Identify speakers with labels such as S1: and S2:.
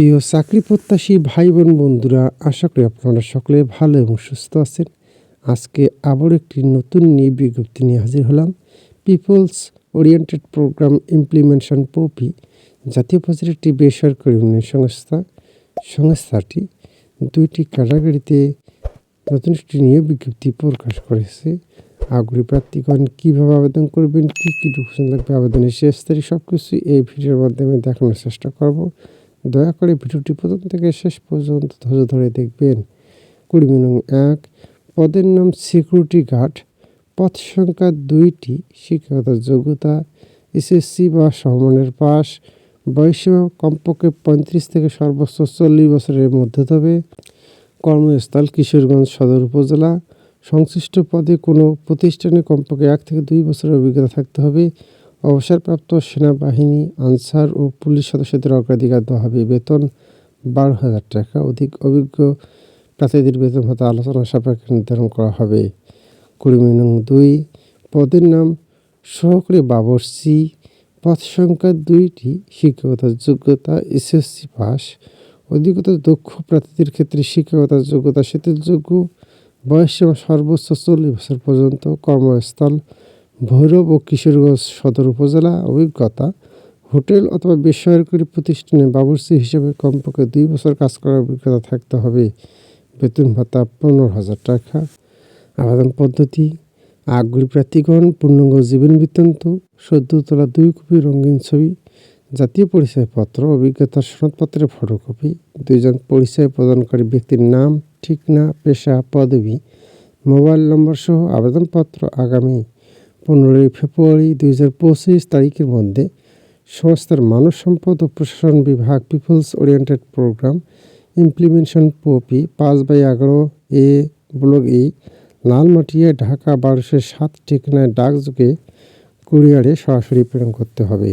S1: প্রিয় চাকরি প্রত্যাশী ভাই বোন বন্ধুরা, আশা করি আপনারা সকলে ভালো এবং সুস্থ আছেন। আজকে আবার একটি নতুন নিয়ে বিজ্ঞপ্তি নিয়ে হাজির হলাম। People's oriented program implementation POPI জাতীয় পর্যায়ের একটি বেসরকারি উন্নয়ন সংস্থা, সংস্থাটি দুইটি ক্যাটাগরিতে নতুন একটি নিয়োগ বিজ্ঞপ্তি প্রকাশ করেছে। আগ্রহী প্রার্থীগণ, কীভাবে আবেদন করবেন, কী কী ডকুমেন্ট লাগবে, আবেদনের শেষ তারিখ সব কিছু এই ভিডিওর মাধ্যমে দেখানোর চেষ্টা করব। দয়া করে ভিডিওটি প্রথম থেকে শেষ পর্যন্ত ধৈর্য ধরে দেখবেন। কুড়ি নং এক, পদের নাম সিকিউরিটি গার্ড। পদ সংখ্যা দুইটি, শিক্ষাগত যোগ্যতা, এসএসসি বা সমমানের পাস বয়সীমা কমপক্ষে পঁয়ত্রিশ থেকে সর্বোচ্চ চল্লিশ বছরের মধ্যে তবে। কর্মস্থল কিশোরগঞ্জ সদর উপজেলা। সংশ্লিষ্ট পদে কোনো প্রতিষ্ঠানে কমপক্ষে এক থেকে দুই বছরের অভিজ্ঞতা থাকতে হবে। অবসরপ্রাপ্ত সেনাবাহিনী, আনসার ও পুলিশ সদস্যদের অগ্রাধিকার দেওয়া হবে। বেতন বারো হাজার টাকা। অধিক অভিজ্ঞ প্রার্থীদের বেতন হতে আলোচনা সাপেক্ষে নির্ধারণ করা হবে। কুড়ি নং দুই, পদের নাম সহকারী বাবরসি পদ সংখ্যা দুইটি শিক্ষকতার যোগ্যতা, এসএসসি পাস। অধিকতর দক্ষ প্রার্থীদের ক্ষেত্রে শিক্ষকতার যোগ্যতা শিথিলযোগ্য বয়সসীমা সর্বোচ্চ চল্লিশ বছর পর্যন্ত। কর্মস্থল ভৈরব ও কিশোরগঞ্জ সদর উপজেলা অভিজ্ঞতা, হোটেল অথবা বেসরকারি প্রতিষ্ঠানে বাবুর্চি হিসেবে কমপক্ষে দুই বছর কাজ করার অভিজ্ঞতা থাকতে হবে। বেতন ভাতা পনেরো হাজার টাকা। আবেদন পদ্ধতি, আগ্রহী প্রার্থীগণ, পূর্ণাঙ্গ জীবন বৃত্তান্ত, সদ্য তোলা দুই কপি রঙিন ছবি, জাতীয় পরিচয়পত্র, অভিজ্ঞতার সনদপত্রের ফটোকপি, দুইজন পরিচয় প্রদানকারী ব্যক্তির নাম, ঠিকানা, পেশা, পদবি, মোবাইল নম্বর সহ আবেদনপত্র আগামী পনেরোই ফেব্রুয়ারি দুই হাজার পঁচিশ তারিখের মধ্যে সংস্থার মানব সম্পদ ও প্রশাসন বিভাগ people's oriented program implementation POPI পাঁচ বাই এগারো A block E Lalmatia Dhaka বারোশো সাত ঠিকানায় ডাকযোগে কুরিয়ারে সরাসরি প্রেরণ করতে হবে।